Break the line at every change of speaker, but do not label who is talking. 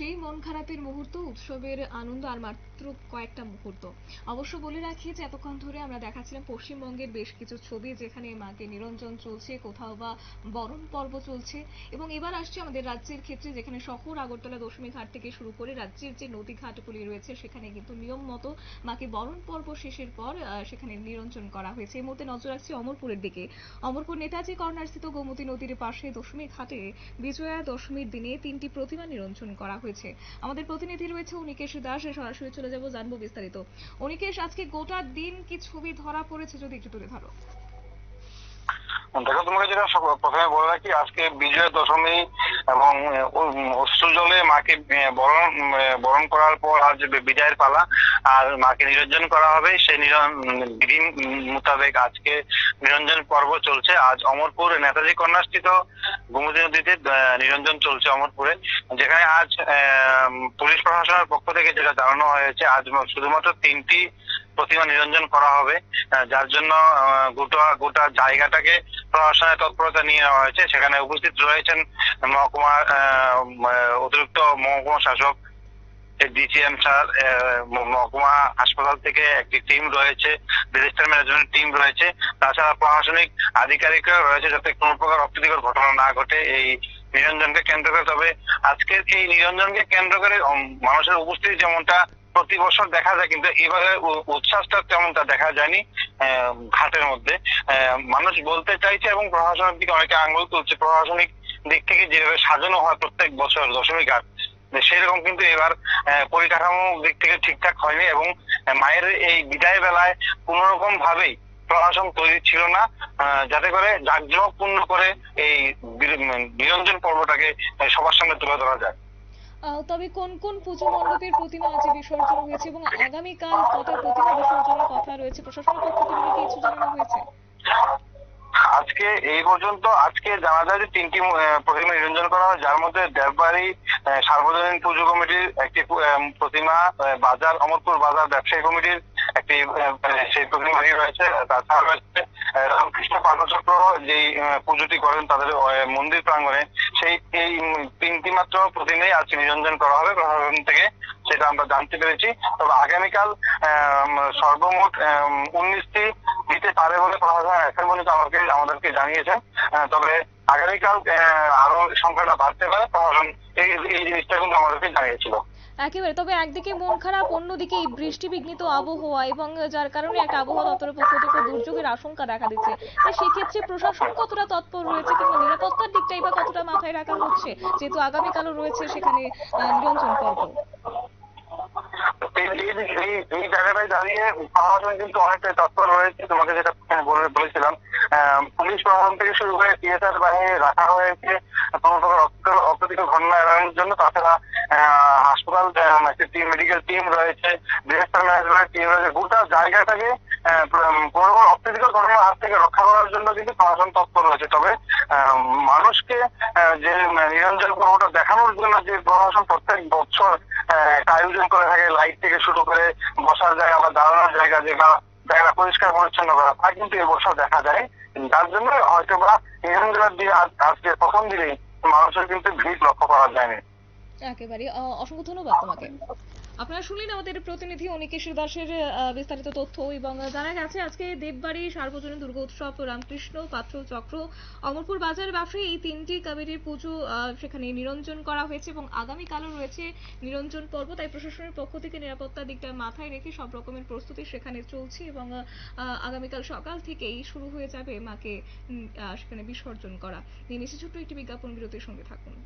সেই মন খারাপের মুহূর্ত, উৎসবের আনন্দ আর মাত্র কয়েকটা মুহূর্ত। অবশ্য বলে রাখি যে এতক্ষণ ধরে আমরা দেখাচ্ছিলাম পশ্চিমবঙ্গের বেশ কিছু ছবি যেখানে মাকে নিরঞ্জন চলছে, কোথাও বা বরণ পর্ব চলছে। এবং এবার আসছে আমাদের রাজ্যের ক্ষেত্রে যেখানে শহর আগরতলা দশমী ঘাট থেকে শুরু করে রাজ্যের যে নদী ঘাটগুলি রয়েছে, সেখানে কিন্তু নিয়ম মতো মাকে বরণ পর্ব শেষের পর সেখানে নিরঞ্জন করা হয়েছে। এই মুহূর্তে নজর রাখছি অমরপুরের দিকে। অমরপুর নেতাজি কর্নার স্থিত গোমতী নদীর পাশে দশমী ঘাটে বিজয়া দশমীর দিনে তিনটি প্রতিমা নিরঞ্জন করা হয়েছে। আমাদের প্রতিনিধি রয়েছে অনিকেশ দাস সরাসরি চলে যাব, জানব বিস্তারিত। অনিকেশ, আজকে গোটা দিন কি ছবি ধরা পড়েছে যদি একটু তুলে ধরো?
দেখো, তোমাকে যেটা প্রথমে বলে রাখি, আজকে বিজয়া দশমী এবং অশ্রু জলে মাকে বরণ বরণ করার পর আজ বি- বিজয়ের পালা আর মাকে নিরঞ্জন করা হবে, সেই বিধি মোতাবেক আজকে নিরঞ্জন পর্ব চলছে। আজ অমরপুর নেতাজি কন্যাস্থিত গোমতী নদীতে নিরঞ্জন চলছে অমরপুরে। যেখানে আজ পুলিশ প্রশাসনের পক্ষ থেকে যেটা জানানো হয়েছে, আজ শুধুমাত্র তিনটি প্রতিমা নিরঞ্জন করা হবে যার জন্য গোটা গোটা জায়গাটাকে প্রশাসনের তৎপরতা নিয়ে নেওয়া হয়েছে। সেখানে উপস্থিত রয়েছেন মহকুমা অতিরিক্ত মহকুমা শাসক ডিসিএম স্যার মহকুমা হাসপাতাল থেকে একটি টিম রয়েছে ডিজাস্টার ম্যানেজমেন্ট টিম রয়েছে। তাছাড়া প্রশাসনিক আধিকারিকরা রয়েছে যাতে কোনো প্রকার অপ্রীতিকর ঘটনা না ঘটে এই নিরঞ্জনকে কেন্দ্র করে। তবে আজকের এই নিরঞ্জনকে কেন্দ্র করে মানুষের উপস্থিতি যেমনটা প্রতি বছর দেখা যায় কিন্তু এবারে উচ্ছ্বাসটা তেমনটা দেখা যায়নি ঘাটের মধ্যে। মানুষ বলতে চাইছে এবং প্রশাসনের দিকে অনেকে আঙ্গুল তুলছে প্রশাসনিক দিক থেকে যেভাবে সাজানো হয় প্রত্যেক বছর দশমী ঘাট সেরকম কিন্তু এবার পরিকাঠামো দিক থেকে ঠিকঠাক হয়নি এবং মায়ের এই বিদায় বেলায় কোন রকম ভাবেই প্রশাসন তৈরি ছিল না যাতে করে জাঁকজমকপূর্ণ করে এই বীর- উম, নিরঞ্জন পর্বটাকে সবার সামনে তুলে ধরা যায়।
তবে কোন কোন পুজো মণ্ডপের প্রতিমা আজ বিসর্জন হয়েছে এবং আগামীকাল কত প্রতিমা বিসর্জনের কথা রয়েছে? প্রশাসনের পক্ষ থেকে কিছু জানানো হয়েছে?
আজকে এই পর্যন্ত আজকে জানা যায় যে তিনটি প্রতিমা নিরঞ্জন করা হয়। যার মধ্যে দেববাড়ি সার্বজনীন পুজো কমিটির একটি প্রতিমা বাজার, অমরপুর বাজার ব্যবসায়ী কমিটির একটি সেই প্রতিমাটি রয়েছে। তাছাড়া রয়েছে যেই পুজোটি করেন তাদের মন্দির প্রাঙ্গণে, সেই, এই তিনটি মাত্র প্রতিমাই আজকে নিরঞ্জন করা হবে প্রশাসন থেকে, সেটা আমরা জানতে পেরেছি। তবে আগামীকাল সর্বমোট উনিশটি দিতে পারে বলে প্রশাসন এখন পর্যন্ত আমাকে, আমাদেরকে জানিয়েছেন। তবে আগামীকাল আরও সংখ্যাটা বাড়তে পারে প্রশাসন এই এই জিনিসটা কিন্তু আমাদেরকে জানিয়েছিল।
একেবারে। তবে একদিকে মন খারাপ, অন্যদিকে এই বৃষ্টি বিঘ্নিত আবহাওয়া এবং যার কারণে একটা আবহাওয়া দপ্তরের পক্ষ থেকে দুর্যোগের আশঙ্কা দেখা দিচ্ছে। তাই সেক্ষেত্রে প্রশাসন কতটা তৎপর রয়েছে কিংবা নিরাপত্তার দিকটাই বা কতটা মাথায় রাখা হচ্ছে? যেহেতু আগামীকালও রয়েছে সেখানে নিরঞ্জন পর্ব।
এই- দাঁড়িয়ে কিন্তু অনেকটাই তৎপর রয়েছে। তোমাকে যেটা বলেছিলাম পুলিশ প্রশাসন থেকে শুরু করে বাহিনী রাখা হয়েছে। অপ্রীতিকর- ঘটনা এড়ানোর জন্য, তাছাড়া হাসপাতাল টিম মেডিকেল টিম রয়েছে ডিজাস্টার ম্যানেজমেন্ট টিম রয়েছে। গোটা জায়গাটাকে কোনো অপ্রীতিকর ঘটনার হাত থেকে রক্ষা করার জন্য কিন্তু প্রশাসন তৎপর রয়েছে। তবে মানুষকে যে নিরঞ্জন পর্বটা দেখানোর জন্য যে প্রশাসন প্রত্যেক বছর আয়োজন করে থাকে লাইট থেকে শুরু করে বসার জায়গা বা দাঁড়ানোর জায়গা যেটা জায়গা পরিষ্কার পরিচ্ছন্ন করা, তা কিন্তু এবছর দেখা যায়। যার জন্য হয়তো বা নিরঞ্জনের দিয়ে আজ- আজকে প্রথম দিনেই মানুষের কিন্তু ভিড় লক্ষ্য করা যায়নি।
একেবারে অসংখ্য ধন্যবাদ তোমাকে। আপনারা শুনলেন আমাদের প্রতিনিধি অনিকেশ দাসের বিস্তারিত তথ্য। এবং জানা গেছে আজকে দেববাড়ি সার্বজনীন দুর্গোৎসব রামকৃষ্ণ পাত্র চক্র, অমরপুর বাজার ব্যবসায়ী এই তিনটি কমিটির পুজো সেখানে নিরঞ্জন করা হয়েছে এবং আগামীকালও রয়েছে নিরঞ্জন পর্ব। তাই প্রশাসনের পক্ষ থেকে নিরাপত্তার দিকটা মাথায় রেখে সব রকমের প্রস্তুতি সেখানে চলছে এবং আগামীকাল সকাল থেকেই শুরু হয়ে যাবে মাকে সেখানে বিসর্জন করা। নিয়ে নিচে ছোট্ট একটি বিজ্ঞাপন বিরতির সঙ্গে থাকুন।